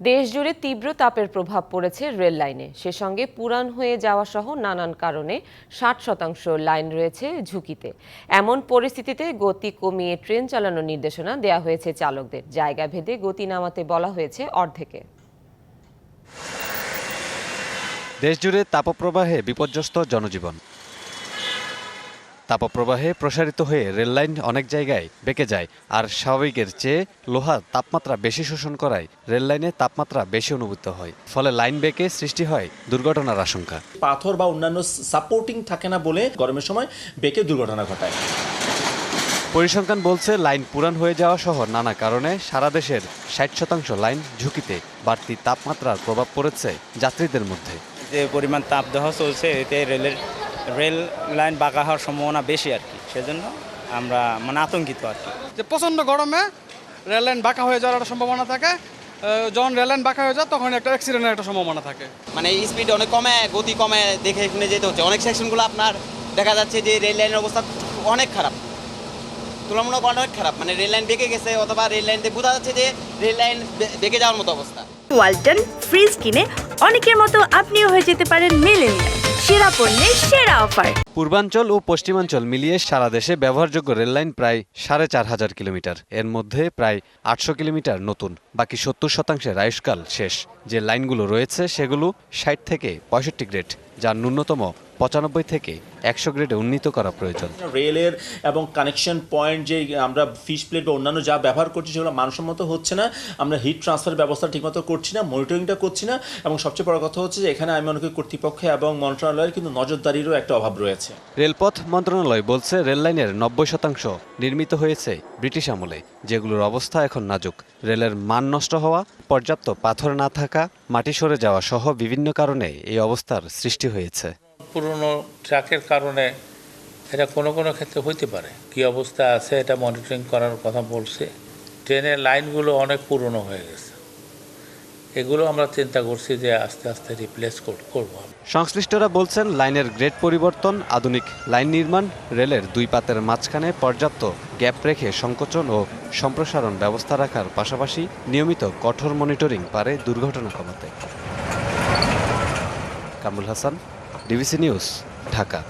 দেশজুড়ে তীব্র তাপের প্রভাব পড়েছে রেল লাইনে। সে সঙ্গে পুরান হয়ে যাওয়া সহ নানান কারণে ষাট শতাংশ লাইন রয়েছে ঝুঁকিতে। এমন পরিস্থিতিতে গতি কমিয়ে ট্রেন চালানোর নির্দেশনা দেওয়া হয়েছে চালকদের। জায়গা ভেদে গতি নামাতে বলা হয়েছে অর্ধেকে। দেশজুড়ে তাপপ্রবাহে বিপর্যস্ত জনজীবন। তাপপ্রবাহে প্রসারিত হয়ে রেললাইন অনেক জায়গায় বেঁকে যায় আর স্বাভাবিকের চেয়ে লোহা তাপমাত্রা বেশি শোষণ করায় রেললাইনে তাপমাত্রা বেশি অনুভূত হয়। ফলে লাইন বেঁকে সৃষ্টি হয় দুর্ঘটনার আশঙ্কা। পাথর বা অন্যান্য সাপোর্টিং থাকে না বলে গরমের সময় বেঁকে দুর্ঘটনা ঘটায়। পরিসংখ্যান বলছে লাইন পুরান হয়ে যাওয়া সহ নানা কারণে সারা দেশের ষাট শতাংশ লাইন ঝুঁকিতে বাড়তি তাপমাত্রার প্রভাব পড়েছে যাত্রীদের মধ্যে। যে পরিমাণ তাপদাহ চলছে এতে রেলের রেল লাইন বাঁকা হওয়ার সম্ভাবনা বেশি আর কি সেজন্য আমরা মানে আতঙ্কিত আর কি। যে প্রচণ্ড গরমে রেল লাইন বাঁকা হয়ে যাওয়ার একটা সম্ভাবনা থাকে যখন রেল লাইন বাঁকা হয়ে যায় তখন একটা অ্যাক্সিডেন্টের একটা সম্ভাবনা থাকে। মানে স্পিড অনেক কমে গতি কমে দেখে শুনে যেতে হচ্ছে। অনেক সেকশনগুলো আপনার দেখা যাচ্ছে যে রেল লাইনের অবস্থা অনেক খারাপ। তুলনামূলক অনেক খারাপ। মানে রেল লাইন বেঁকে গেছে অথবা রেল লাইন বোঝা যাচ্ছে যে রেল লাইন বেঁকে যাওয়ার মতো অবস্থা। ওয়ালটন ফ্রিজ কিনে অনেকের মতো আপনিও হয়ে যেতে পারেন মেলেনিয়া সেরা পণ্যের সেরা অফার। পূর্বাঞ্চল ও পশ্চিমাঞ্চল মিলিয়ে সারা দেশে ব্যবহারযোগ্য রেললাইন প্রায় সাড়ে চার হাজার কিলোমিটার। এর মধ্যে প্রায় আটশো কিলোমিটার নতুন, বাকি সত্তর শতাংশের আয়ুষ্কাল শেষ। যে লাইনগুলো রয়েছে সেগুলো ষাট থেকে পঁয়ষট্টি গ্রেড, যার ন্যূনতম পঁচানব্বই থেকে একশো গ্রেডে উন্নীত করা প্রয়োজন। রেলের এবং কানেকশন পয়েন্ট যে আমরা ফিশ প্লেট বা অন্যান্য যা ব্যবহার করছি সেগুলো মানসম্মত হচ্ছে না। আমরা হিট ট্রান্সফার ব্যবস্থা ঠিকমতো করছি না মনিটরিংটা করছি না। এবং সবচেয়ে বড় কথা হচ্ছে যে এখানে আমি মনে করি কর্তৃপক্ষ এবং মন্ত্রণালয়ের কিন্তু নজরদারিরও একটা অভাব রয়েছে। রেলপথ মন্ত্রণালয় বলছে রেললাইনের নব্বই শতাংশ নির্মিত হয়েছে ব্রিটিশ আমলে যেগুলোর অবস্থা এখন নাজুক। রেলের মান নষ্ট হওয়া পর্যাপ্ত পাথর না থাকা মাটি সরে যাওয়া সহ বিভিন্ন কারণে এই অবস্থার সৃষ্টি হয়েছে। পুরনো ট্রাকের কারণে এটা কোনো কোনো ক্ষেত্রে হইতে পারে। কি অবস্থা আছে এটা মনিটরিং করার কথা বলছে। ট্রেনের লাইনগুলো অনেক পুরনো হয়ে গেছে। এগুলো আমরা চিন্তা করছি যে আস্তে আস্তে রিপ্লেস করব। সংশ্লিষ্টরা বলছেন লাইনের গ্রেড পরিবর্তন, আধুনিক লাইন নির্মাণ, রেলের দুই পাতের মাঝখানে পর্যাপ্ত গ্যাপ রেখে সংকোচন ও সম্প্রসারণ ব্যবস্থা রাখার পাশাপাশি নিয়মিত কঠোর মনিটরিং পারে দুর্ঘটনা কমাতে। Kamrul Hasan DBC news Dhaka.